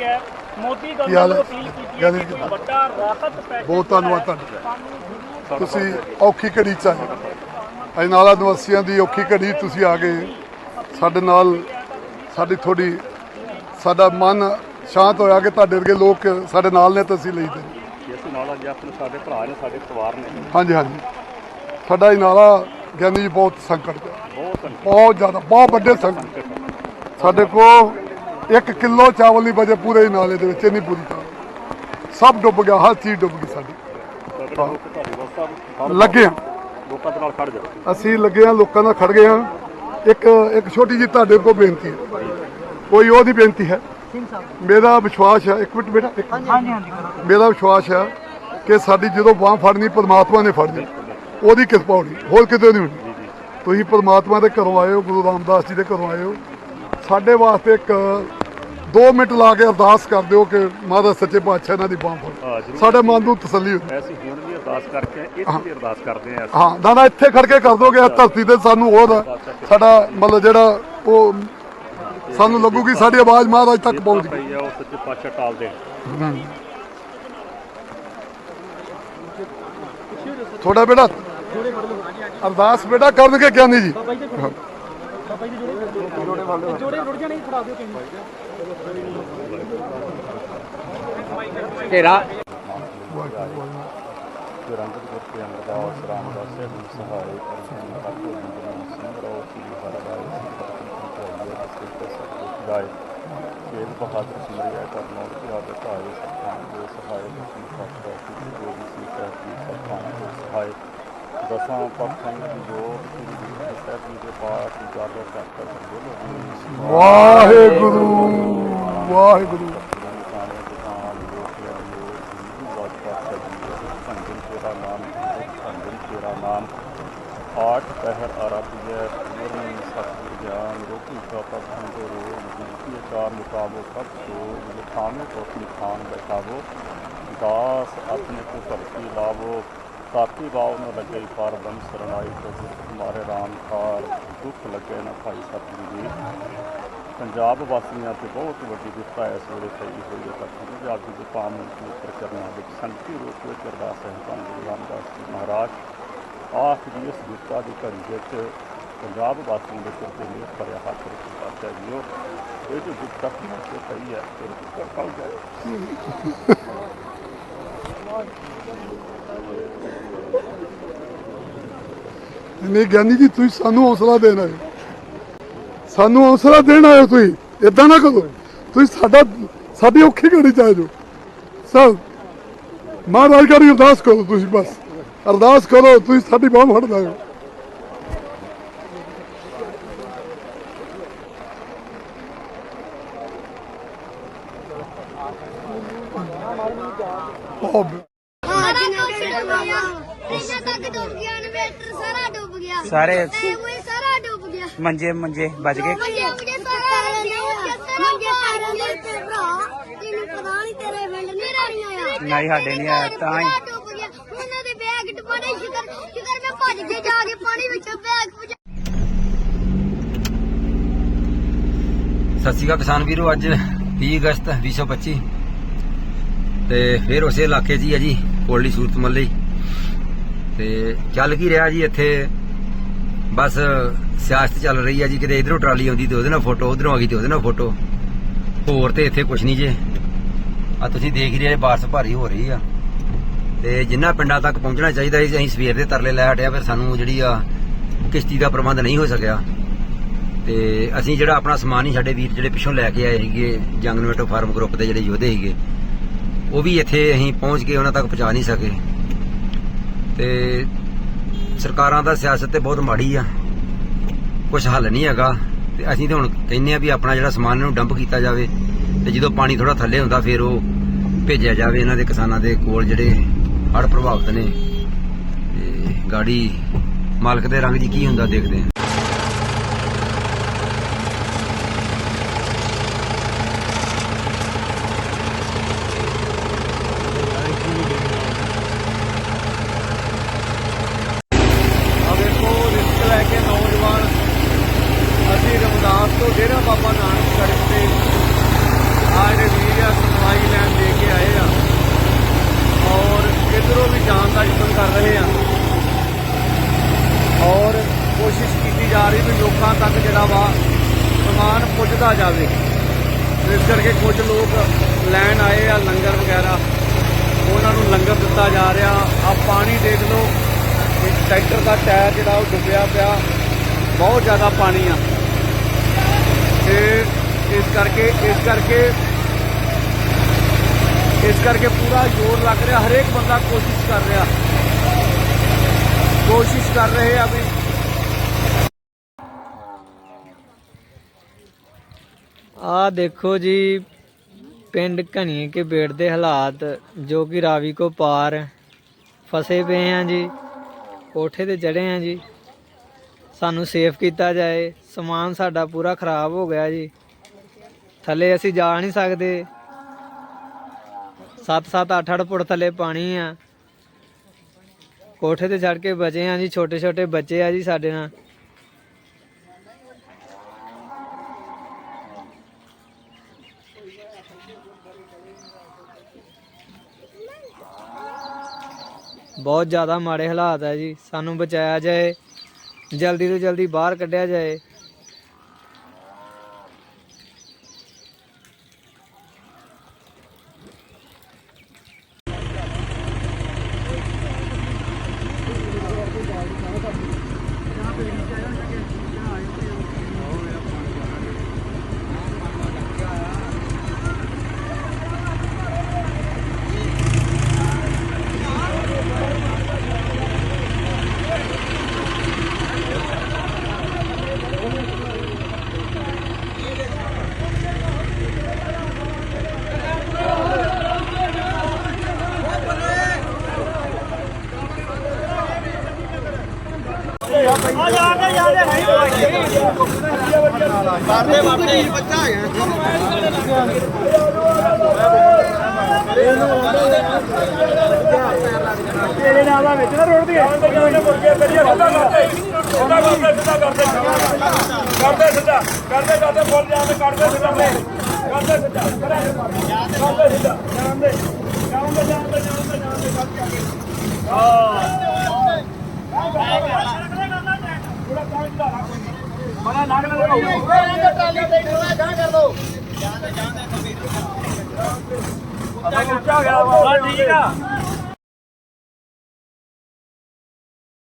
ਕੀਤੀ ਹੈ। ਮੋਦੀ ਗਵਰਨਮੈਂਟ? ਨੂੰ ਅਪੀਲ ਕੀਤੀ ਹੈ ਕਿ ਕੋਈ ਵੱਡਾ ਰਾਹਤ ਪੈਕੇਜ ਬਹੁਤ ਧੰਨਵਾਦ ਤੁਹਾਡਾ। ਤੁਸੀਂ ਔਖੀ ਘੜੀ ਚ ਆਏ। ਅਜਨਾਲਾ ਨਿਵਾਸੀਆਂ ਦੀ ਔਖੀ ਘੜੀ ਤੁਸੀਂ ਆ ਗਏ। ਸਾਡੇ ਨਾਲ ਸਾਡੀ ਥੋੜੀ ਸਾਡਾ ਮਨ ਸ਼ਾਂਤ ਹੋਇਆ ਕਿ ਤੁਹਾਡੇ ਵਰਗੇ ਲੋਕ ਸਾਡੇ ਨਾਲ ਨੇ ਤਾਂ ਅਸੀਂ ਲਈ ਇਸ ਨਾਲ ਅੱਜ ਆਪਣੇ ਸਾਡੇ ਭਰਾ ਨੇ ਸਾਡੇ ਪਰਿਵਾਰ ਨੇ। ਹਾਂਜੀ ਹਾਂਜੀ। ਸਾਡਾ ਅਜਨਾਲਾ ਗਿਆਨੀ ਜੀ ਬਹੁਤ ਸੰਕਟ। ਬਹੁਤ ਜ਼ਿਆਦਾ ਬਹੁਤ ਵੱਡੇ ਸੰਕਟ। ਸਾਡੇ ਕੋਲ 1 ਕਿਲੋ ਚਾਵਲ ਨਹੀਂ ਬਚੇ ਪੂਰੇ ਨਾਲੇ ਦੇ ਵਿੱਚ ਇੰਨੀ ਪੂਰੀ ਚਾਵਲ ਸਭ ਡੁੱਬ ਗਿਆ ਹਰ ਚੀਜ਼ ਡੁੱਬ ਗਈ ਸਾਡੀ। ਲੱਗੇ ਹਾਂ। ਲੋਕਾਂ ਦੇ ਨਾਲ ਖੜ ਜਾਓ। ਅਸੀਂ ਲੱਗੇ ਹਾਂ ਲੋਕਾਂ ਨਾਲ ਖੜ ਗਏ ਹਾਂ। ਇੱਕ ਇੱਕ ਛੋਟੀ ਜਿਹੀ ਤੁਹਾਡੇ ਕੋਲ ਬੇਨਤੀ ਹੈ। ਕੋਈ ਉਹਦੀ ਬੇਨਤੀ ਹੈ? ਮੇਰਾ ਵਿਸ਼ਵਾਸ ਹੈ ਇੱਕ ਮਿੰਟ ਬੇਟਾ ਇੱਕ। ਹਾਂਜੀ ਹਾਂਜੀ। ਮੇਰਾ ਵਿਸ਼ਵਾਸ ਹੈ ਕਿ ਸਾਡੀ ਜਦੋਂ ਬਾਹ ਫੜਨੀ ਪਰਮਾਤਮਾ ਨੇ ਫੜਨੀ ਉਹਦੀ ਕਿਰਪਾ ਹੋਣੀ ਹੋਰ ਕਿਤੇ ਨਹੀਂ ਹੋਣੀ। ਤੁਸੀਂ ਪਰਮਾਤਮਾ ਦੇ ਘਰੋਂ ਆਏ ਹੋ ਗੁਰੂ ਰਾਮਦਾਸ ਜੀ ਦੇ ਘਰੋਂ ਆਏ ਹੋ। ਸਾਡੇ ਵਾਸਤੇ ਇੱਕ 2 ਮਿੰਟ ਲਾ ਕੇ ਅਰਦਾਸ ਕਰ ਦਿਓ ਕਿ ਮਹਾਰਾਜ ਸੱਚੇ ਪਾਤਸ਼ਾਹ ਇਹਨਾਂ ਦੀ ਬਾਹ ਹਾਂ, ਫੜ ਜ਼ਰੂਰ। ਸਾਡੇ ਮਨ ਨੂੰ ਤਸੱਲੀ ਹੁੰਦੀ। ਅਸੀਂ ਹੁਣ ਵੀ ਅਰਦਾਸ ਕਰਕੇ ਇੱਥੇ ਵੀ ਅਰਦਾਸ ਕਰਦੇ ਹਾਂ ਹਾਂ ਨਾ ਨਾ ਇੱਥੇ ਖੜ ਕੇ ਕਰ ਦੋਗੇ ਇਸ ਧਰਤੀ ਤੇ ਸਾਨੂੰ ਹੋਰ ਸਾਡਾ ਮਤਲਬ ਜਿਹੜਾ ਉਹ ਸਾਨੂੰ ਲੱਗੂਗੀ ਸਾਡੀ ਆਵਾਜ਼ ਮਹਾਰਾਜ ਤੱਕ ਪਹੁੰਚ ਗਈ। ਪਈ ਆ ਉਹ ਸੱਚੇ ਪਾਤਸ਼ਾਹ ਟਾਲ ਦੇ ਥੋੜਾ ਬੇਟਾ ਅਰਦਾਸ ਬੇਟਾ ਕਰਨਗੇ ਗਿਆਨੀ ਜੀ? ਘੇਰਾ ਰੰਗਤ ਗੁਰ ਕੇ ਅਮਰਦਾਸ ਰਾਮਦਾਸ ਸਾਹਿਬ ਨੂੰ ਸਹਾਰੇ ਅਰਜਨ ਬਿੰਦਨਾ ਸਿੰਘ ਰੋ ਕੀ ਹਰਦਾਈ ਸਿੰਘ ਪਰਮ ਗਾਏ ਖੇਲ ਬਹਾਦਰ ਸਿਮਰਿਆ ਕਰਨੋ ਕੀ ਆਦਤ ਆਏ ਸਤਾਨ ਦੇ ਸਹਾਇ ਦਸਮ ਪਾਤਸ਼ਾਹ ਕੀ ਜੋ ਵੀ ਸੀ ਕੀ ਸਤਾਨ ਦੇ ਸਹਾਇ ਦਸਾਂ ਪੱਖਾਂ ਦੀ ਜੋ ਸ੍ਰੀ ਗੁਰੂ ਸਾਹਿਬ ਜੀ ਦੇ ਪਾਠ ਉਜਾਗਰ ਕਰ ਬੋਲੋ ਵਾਹਿਗੁਰੂ ਵਾਹਿਗੁਰੂ ਆਠ ਪਹਿਰ ਆਰਾਧਿਆ ਪੂਰਨ ਸਤਿ ਗਿਆਨ ਰੋਗੀ ਪ੍ਰਪਾ ਸੰਤੋ ਰੋਗ ਜਿਨਕੀ ਆਚਾਰ ਮੁਤਾਬੋ ਸਭ ਸੋ ਲਿਖਾਵੇਂ ਕੋ ਖਾਨ ਬੈਠਾਵੋ ਦਾਸ ਆਪਣੇ ਕੋ ਭਗਤੀ ਲਾਵੋ ਸਾਥੀ ਬਾਉ ਨ ਲੱਗੇ ਪਰ ਬੰ ਸਰਣਾਈ ਤੋ ਤੁਮਾਰੇ ਰਾਮ ਕਾਰ ਦੁੱਖ ਲੱਗੇ ਨਾ ਭਾਈ ਸਤਿਗੁਰੂ ਜੀ। ਪੰਜਾਬ ਵਾਸੀਆਂ ਤੇ ਬਹੁਤ ਵੱਡੀ ਵਿਪਤਾ ਇਸ ਵੇਲੇ ਪਈ ਹੋਈ ਹੈ। ਤਾਂ ਪੰਜਾਬ ਦੀ ਪਾਮ ਪਵਿੱਤਰ ਕਰਨਾ ਵਿੱਚ ਸੰਤੀ ਰੂਪ ਵਿੱਚ ਅਰਦਾਸ ਹੈ। ਤਾਂ ਗੁਰੂ ਰਾਮਦਾਸ ਜੀ ਮਹਾਰਾਜ ਆਖ ਦੀ ਇਸ ਵਿਪਤਾ ਦੀ ਘੜੀ ਵਿੱਚ ਪੰਜਾਬ ਵਾਸੀਆਂ ਦੇ ਸਿਰ ਤੇ ਮੇਰ ਭਰਿਆ ਹੱਥ ਰੱਖ ਪਾਤਿਆ ਜੀਓ ਇਹ ਜੋ ਵਿਪਤਾ ਤੇ ਪਈ ਹੈ ਤੇ ਕਿਰਪਾ ਜਾਏ ਨਹੀਂ ਗਿਆਨੀ ਜੀ, ਤੁਸੀਂ ਸਾਨੂੰ ਹੌਸਲਾ ਦੇਣਾ ਹੈ ਸਾਨੂੰ ਹੌਸਲਾ ਦੇਣ ਆਏ ਹੋ ਤੁਸੀਂ। ਇਦਾਂ ਨਾ ਕਰੋ। ਤੁਸੀਂ ਸਾਡਾ ਸਾਡੀ ਔਖੀ ਘੜੀ ਚ ਆ ਜਾਓ। ਸਰ, ਮਹਾਰਾਜ ਕਰੀ ਅਰਦਾਸ ਕਰੋ ਤੁਸੀਂ ਬਸ। ਅਰਦਾਸ ਕਰੋ, ਤੁਸੀਂ ਸਾਡੀ ਬਾਹ ਫੜ ਲਾਓ ਸਾਰਾ ਕੁਝ ਡੁੱਬ ਗਿਆ। ਇੰਨਾ ਤੱਕ ਡੁੱਬ ਗਿਆ ਇਨਵੇਟਰ ਸਾਰਾ ਡੁੱਬ ਗਿਆ। ਸਾਰੇ ਤੇ ਉਹ ਸਾਰਾ ਡੁੱਬ ਗਿਆ। ਮੰਜੇ ਮੰਜੇ ਬਚ ਗਏ। ਮੰਜੇ ਮੰਜੇ ਸਾਰਾ ਮੰਜੇ ਸਾਰਾ ਦੇ ਤੇ ਭਰਾ ਤੈਨੂੰ ਪਤਾ ਨਹੀਂ ਤੇਰੇ ਪਿੰਡ ਨਹੀਂ ਰਾਣੀਆਂ ਆ ਨਹੀਂ, ਸਾਡੇ ਨਹੀਂ ਆਇਆ, ਤਾਂ ਹੀ। ਸਾਰਾ ਡੁੱਬ ਗਿਆ। ਉਹਨਾਂ ਦੇ ਬੈਗ ਟੁੱਟੇ ਸ਼ੁਕਰ ਸ਼ੁਕਰ ਮੈਂ ਭੱਜ ਕੇ ਜਾ ਕੇ ਪਾਣੀ ਵਿੱਚੋਂ ਬੈਗ ਪੁਜਾ ਸਤਿ ਸ਼੍ਰੀ ਅਕਾਲ ਕਿਸਾਨ ਵੀਰੋ ਅੱਜ 20 ਅਗਸਤ 2025 ਤੇ ਫਿਰ ਉਸੇ ਇਲਾਕੇ 'ਚ ਹੀ ਹੈ ਜੀ, ਕੋਲੀ ਸੂਰਤ ਮੱਲੀ। ਤੇ ਚੱਲ ਕੀ ਰਿਹਾ ਜੀ ਇੱਥੇ? ਬਸ ਸਿਆਸਤ ਚੱਲ ਰਹੀ ਹੈ ਜੀ, ਕਿਤੇ ਇਧਰੋਂ ਟਰਾਲੀ ਆਉਂਦੀ ਤੇ ਉਹਦੇ ਨਾਲ ਫੋਟੋ, ਉਧਰੋਂ ਆ ਗਈ ਤੇ ਉਹਦੇ ਨਾਲ ਫੋਟੋ। ਹੋਰ ਤੇ ਇੱਥੇ ਕੁਝ ਨਹੀਂ ਜੇ। ਆ ਤੁਸੀਂ ਦੇਖ ਹੀ ਰਹੇ ਬਾਰਸ ਭਾਰੀ ਹੋ ਰਹੀ ਆ। ਤੇ ਜਿੰਨਾ ਪਿੰਡਾਂ ਤੱਕ ਪਹੁੰਚਣਾ ਚਾਹੀਦਾ ਸੀ, ਅਸੀਂ ਸਵੇਰ ਦੇ ਤਰਲੇ ਲੈ ਹਟਿਆ, ਫਿਰ ਸਾਨੂੰ ਜਿਹੜੀ ਆ ਕਿਸ਼ਤੀ ਦਾ ਪ੍ਰਬੰਧ ਨਹੀਂ ਹੋ ਸਕਿਆ। ਤੇ ਅਸੀਂ ਜਿਹੜਾ ਆਪਣਾ ਸਮਾਨ ਹੀ ਸਾਡੇ ਵੀਰ ਜਿਹੜੇ ਪਿੱਛੋਂ ਲੈ ਕੇ ਆਏ ਸੀਗੇ ਜੰਗਨਵੇਟੋ ਫਾਰਮ ਗਰੁੱਪ ਦੇ ਜਿਹੜੇ ਯੋਧੇ ਸੀਗੇ, ਉਹ ਵੀ ਇੱਥੇ ਅਸੀਂ ਪਹੁੰਚ ਕੇ ਉਹਨਾਂ ਤੱਕ ਪਹੁੰਚਾ ਨਹੀਂ ਸਕੇ। ਤੇ ਸਰਕਾਰਾਂ ਦਾ ਸਿਆਸਤ ਤੇ ਬਹੁਤ ਮਾੜੀ ਆ। ਕੁਝ ਹੱਲ ਨਹੀਂ ਹੈਗਾ। ਤੇ ਅਸੀਂ ਤਾਂ ਹੁਣ ਕਹਿੰਨੇ ਆ ਵੀ ਆਪਣਾ ਜਿਹੜਾ ਸਮਾਨ ਇਹਨੂੰ ਡੰਪ ਕੀਤਾ ਜਾਵੇ, ਤੇ ਜਦੋਂ ਪਾਣੀ ਥੋੜਾ ਥੱਲੇ ਹੁੰਦਾ, ਫਿਰ ਉਹ ਭੇਜਿਆ ਜਾਵੇ ਇਹਨਾਂ ਦੇ ਕਿਸਾਨਾਂ ਦੇ ਕੋਲ ਜਿਹੜੇ ਹੜ੍ਹ ਪ੍ਰਭਾਵਿਤ ਨੇ। ਤੇ ਗਾੜੀ ਮਾਲਕ ਦੇ ਰੰਗ ਜੀ ਕੀ ਹੁੰਦਾ ਦੇਖਦੇ ਆ ਆ। ਲੋਕਾਂ ਤੱਕ ਜਿਹੜਾ ਵਾ ਸਮਾਨ ਪੁੱਜਦਾ ਜਾਵੇ। ਇਸ ਕਰਕੇ ਕੁਝ ਲੋਕ ਲੈਣ ਆਏ ਆ ਲੰਗਰ ਵਗੈਰਾ। ਉਹਨਾਂ ਨੂੰ ਲੰਗਰ ਦਿੱਤਾ ਜਾ ਰਿਹਾ। ਆ ਪਾਣੀ ਦੇਖ ਲਓ ਇਸ ਟਰੈਕਟਰ ਦਾ ਟਾਇਰ ਜਿਹੜਾ ਉਹ ਡੁੱਬਿਆ ਪਿਆ। ਬਹੁਤ ਜ਼ਿਆਦਾ ਪਾਣੀ ਆ। ਤੇ ਇਸ ਕਰਕੇ ਇਸ ਕਰਕੇ ਇਸ ਕਰਕੇ ਪੂਰਾ ਜ਼ੋਰ ਲੱਗ ਰਿਹਾ। ਹਰੇਕ ਬੰਦਾ ਕੋਸ਼ਿਸ਼ ਕਰ ਰਿਹਾ। ਕੋਸ਼ਿਸ਼ ਕਰ ਰਹੇ ਆ ਵੀ ਆ ਦੇਖੋ ਜੀ, ਪਿੰਡ ਘਣੀਏ ਕੇ ਬੇੜ ਦੇ ਹਾਲਾਤ, ਜੋ ਕਿ ਰਾਵੀ ਕੋ ਪਾਰ ਫਸੇ ਪਏ ਆ ਜੀ, ਕੋਠੇ ਤੇ ਚੜੇ ਆ ਜੀ। ਸਾਨੂੰ ਸੇਫ ਕੀਤਾ ਜਾਏ, ਸਮਾਨ ਸਾਡਾ ਪੂਰਾ ਖਰਾਬ ਹੋ ਗਿਆ ਜੀ। ਥੱਲੇ ਅਸੀਂ ਜਾ ਨਹੀਂ ਸਕਦੇ। 7-7 8-8 ਫੁੱਟ ਥੱਲੇ ਪਾਣੀ ਆ। ਕੋਠੇ ਤੇ ਚੜ ਕੇ ਬਚੇ ਆ ਜੀ ਛੋਟੇ ਛੋਟੇ ਬੱਚੇ ਆ ਜੀ ਸਾਡੇ ਨਾਲ। ਬਹੁਤ ਜ਼ਿਆਦਾ ਮਾੜੇ ਹਾਲਾਤ ਹੈ ਜੀ। ਸਾਨੂੰ ਬਚਾਇਆ ਜਾਏ, ਜਲਦੀ ਤੋਂ ਜਲਦੀ ਬਾਹਰ ਕੱਢਿਆ ਜਾਏ। ਕਰਦੇ ਵਾਪੇ ਬੱਚਾ ਹੈ ਤੇਰੇ ਨਾਲ ਆ ਵਿੱਚ ਨਾ ਰੋੜ ਦੀ ਮੁਰਗੇ ਕਰੀਏ ਸਿੱਧਾ ਕਰਦੇ ਸਿੱਧਾ ਕਰਦੇ ਸਿੱਧਾ ਕਰਦੇ ਕਰਦੇ ਸਿੱਧਾ ਕਰਦੇ ਕਰਦੇ ਬੋਲ ਜਾਂਦੇ ਕਰਦੇ ਸਿੱਧਾ ਕਰਦੇ ਸਿੱਧਾ ਕਰਦੇ ਸਿੱਧਾ ਜਾਂਦੇ ਜਾਂਦੇ ਜਾਂਦੇ ਜਾਂਦੇ ਜਾਂਦੇ ਕਰਕੇ ਆ ਆ ਠੀਕ ਆ।